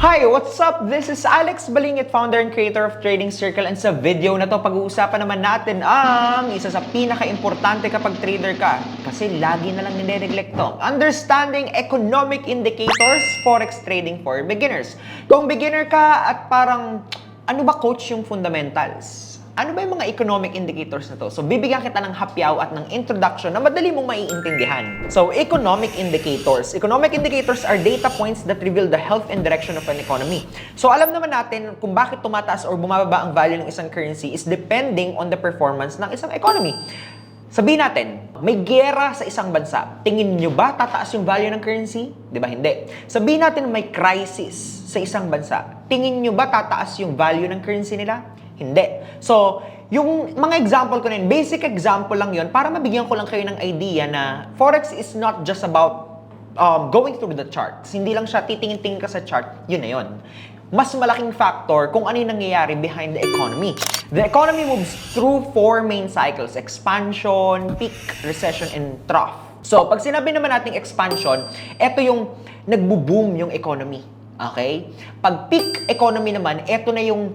Hi, what's up? This is Alex Balingit, founder and creator of Trading Circle. And sa video na to, pag-uusapan naman natin ang isa sa pinaka-importante kapag trader ka. Kasi lagi na lang nire-neglect to. Understanding economic indicators, forex trading for beginners. Kung beginner ka at parang, ano ba coach yung fundamentals? Ano ba yung mga economic indicators na to? So, bibigyan kita ng hapyaw at ng introduction na madali mong maiintindihan. So, economic indicators. Economic indicators are data points that reveal the health and direction of an economy. So, alam naman natin kung bakit tumataas or bumababa ang value ng isang currency is depending on the performance ng isang economy. Sabihin natin, may gera sa isang bansa. Tingin nyo ba tataas yung value ng currency? Di ba hindi? Sabihin natin may crisis sa isang bansa. Tingin nyo ba tataas yung value ng currency nila? Hindi. So, yung mga example ko na yun, basic example lang yun para mabigyan ko lang kayo ng idea na Forex is not just about um, going through the charts. Hindi lang siya titingin-tingin ka sa chart, yun na yun. Mas malaking factor kung ano yung nangyayari behind the economy. The economy moves through four main cycles. Expansion, peak, recession, and trough. So, pag sinabi naman nating expansion, ito yung nagbo-boom yung economy. Okay? Pag peak economy naman, ito na yung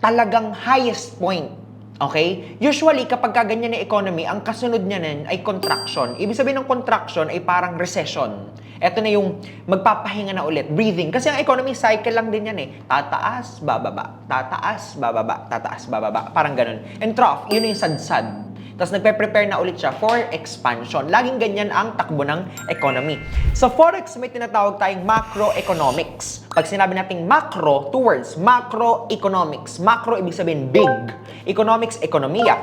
talagang highest point. Okay? Usually, kapag ka ganyan na economy, ang kasunod niya nun ay contraction. Ibig sabihin ng contraction ay parang recession. Ito na yung magpapahinga na ulit, breathing. Kasi ang economy cycle lang din yan eh. Tataas, bababa. Tataas, bababa. Tataas, bababa. Parang ganun. And trough, yun yung sadsad. Tapos nagpe-prepare na ulit siya for expansion. Laging ganyan ang takbo ng economy. Sa Forex, may tinatawag tayong macroeconomics. Pag sinabi nating macro, two words, macroeconomics. Macro, ibig sabihin big. Economics, ekonomiya.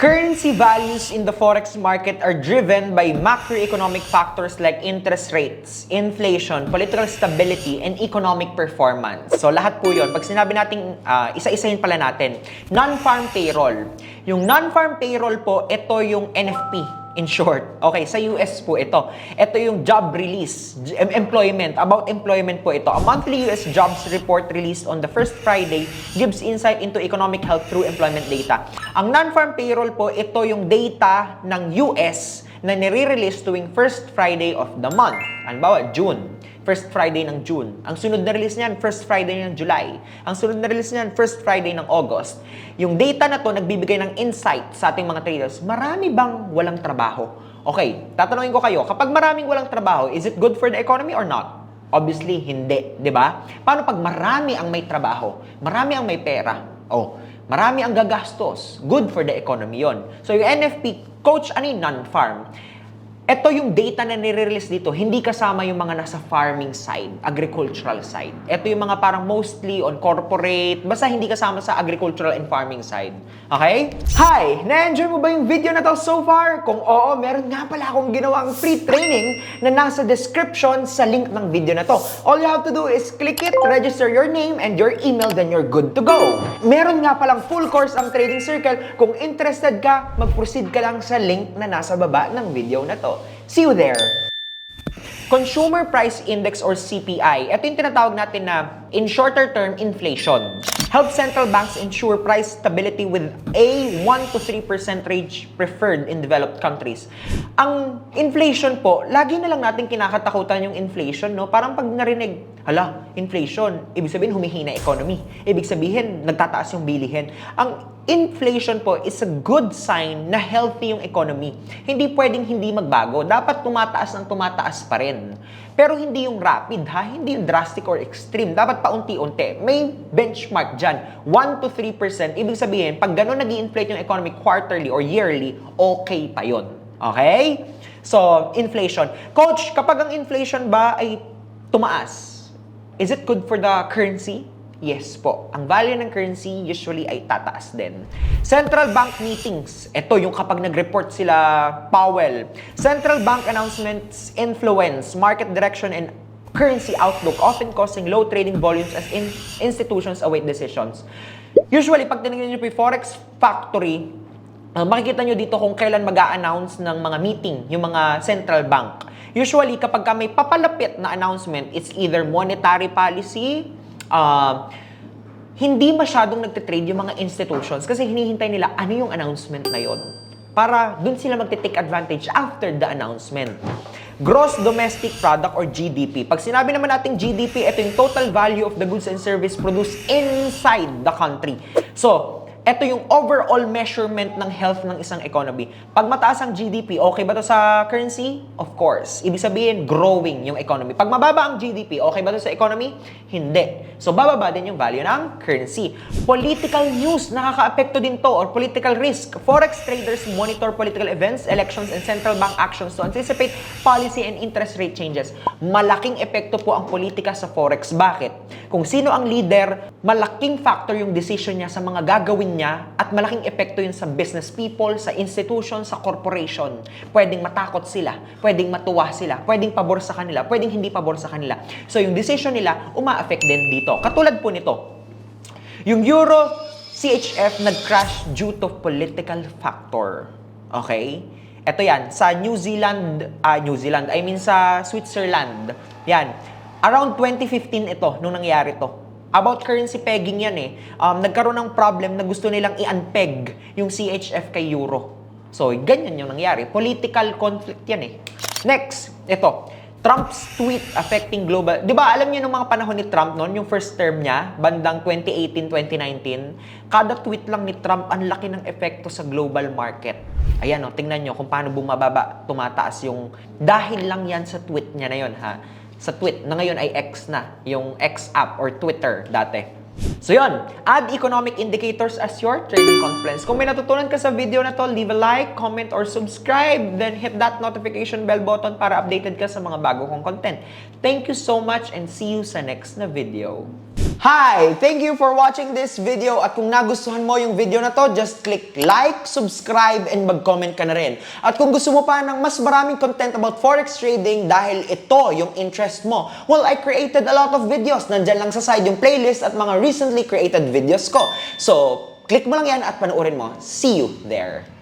Currency values in the forex market are driven by macroeconomic factors like interest rates, inflation, political stability, and economic performance. So lahat po yun. Pag sinabi natin, ah, isa-isahin pala natin, non-farm payroll. Yung non-farm payroll po, ito yung NFP in short. Okay, sa US po ito. Ito yung job release, employment. About employment po ito. A monthly US jobs report released on the first Friday gives insight into economic health through employment data. Ang non-farm payroll po, ito yung data ng US na nire-release tuwing first Friday of the month. Halimbawa, June. First Friday ng June. Ang sunod na release niyan, first Friday ng July. Ang sunod na release niyan, first Friday ng August. Yung data na to nagbibigay ng insight sa ating mga traders. Marami bang walang trabaho? Okay, tatanungin ko kayo, kapag maraming walang trabaho, is it good for the economy or not? Obviously, hindi. 'di ba? Paano pag marami ang may trabaho? Marami ang may pera? Oh, marami ang gagastos. Good for the economy yon. So yung NFP, coach yung non-farm? Ito yung data na nire-release dito, hindi kasama yung mga nasa farming side, agricultural side. Ito yung mga parang mostly on corporate, basta hindi kasama sa agricultural and farming side. Okay? Hi! Na-enjoy mo ba yung video na to so far? Kung oo, meron nga pala akong ginawang free training na nasa description sa link ng video na to. All you have to do is click it, register your name and your email, then you're good to go. Meron nga palang full course ang Trading Circle. Kung interested ka, mag-proceed ka lang sa link na nasa baba ng video na to. See you there! Consumer Price Index or CPI. Ito yung tinatawag natin na in shorter term inflation. Help central banks ensure price stability with a 1 to 3% range preferred in developed countries. Ang inflation po, lagi na lang natin kinakatakutan yung inflation, no? Parang pag narinig, hala, inflation, ibig sabihin humihina economy. Ibig sabihin, nagtataas yung bilihin. Ang inflation po is a good sign na healthy yung economy. Hindi pwedeng hindi magbago. Dapat tumataas ng tumataas pa rin. Pero hindi yung rapid ha, hindi yung drastic or extreme. Dapat paunti-unti. May benchmark dyan. 1 to 3%. Ibig sabihin, pag gano'n nag inflate yung economy quarterly or yearly, okay pa yon. Okay? So, inflation. Coach, kapag ang inflation ba ay tumaas, is it good for the currency? Yes po. Ang value ng currency usually ay tataas din. Central bank meetings. Ito yung kapag nag-report sila Powell. Central bank announcements influence market direction and currency outlook, often causing low trading volumes as in institutions await decisions. Usually, pag tinignan nyo po yung Forex Factory, Uh, makikita nyo dito kung kailan mag announce ng mga meeting, yung mga central bank. Usually, kapag ka may papalapit na announcement, it's either monetary policy, uh, hindi masyadong nagtitrade yung mga institutions kasi hinihintay nila ano yung announcement na yon. para dun sila magte-take advantage after the announcement. Gross Domestic Product or GDP. Pag sinabi naman natin GDP, ito yung total value of the goods and service produced inside the country. So, ito yung overall measurement ng health ng isang economy. Pag mataas ang GDP, okay ba to sa currency? Of course. Ibig sabihin, growing yung economy. Pag mababa ang GDP, okay ba to sa economy? Hindi. So, bababa din yung value ng currency. Political news, nakaka-apekto din to or political risk. Forex traders monitor political events, elections, and central bank actions to anticipate policy and interest rate changes. Malaking epekto po ang politika sa Forex. Bakit? Kung sino ang leader, malaking factor yung decision niya sa mga gagawin niya at malaking epekto yun sa business people, sa institution, sa corporation. Pwedeng matakot sila, pwedeng matuwa sila, pwedeng pabor sa kanila, pwedeng hindi pabor sa kanila. So yung decision nila, uma-affect din dito. Katulad po nito, yung Euro CHF nag-crash due to political factor. Okay? Ito yan, sa New Zealand, ah, New Zealand, I mean sa Switzerland. Yan. Around 2015 ito, nung nangyari to. About currency pegging yan eh. Um, nagkaroon ng problem na gusto nilang i-unpeg yung CHF kay Euro. So, ganyan yung nangyari. Political conflict yan eh. Next, ito. Trump's tweet affecting global... Di ba, alam niyo nung mga panahon ni Trump noon, yung first term niya, bandang 2018-2019, kada tweet lang ni Trump, ang laki ng epekto sa global market. Ayan o, tingnan nyo kung paano bumababa, tumataas yung... Dahil lang yan sa tweet niya na yun, ha? Sa tweet, na ngayon ay X na, yung X app or Twitter dati. So yun, add economic indicators as your trading confidence. Kung may natutunan ka sa video na to, leave a like, comment, or subscribe. Then hit that notification bell button para updated ka sa mga bago kong content. Thank you so much and see you sa next na video. Hi! Thank you for watching this video at kung nagustuhan mo yung video na to, just click like, subscribe, and mag-comment ka na rin. At kung gusto mo pa ng mas maraming content about forex trading dahil ito yung interest mo, well, I created a lot of videos. Nandyan lang sa side yung playlist at mga recently created videos ko. So, click mo lang yan at panoorin mo. See you there!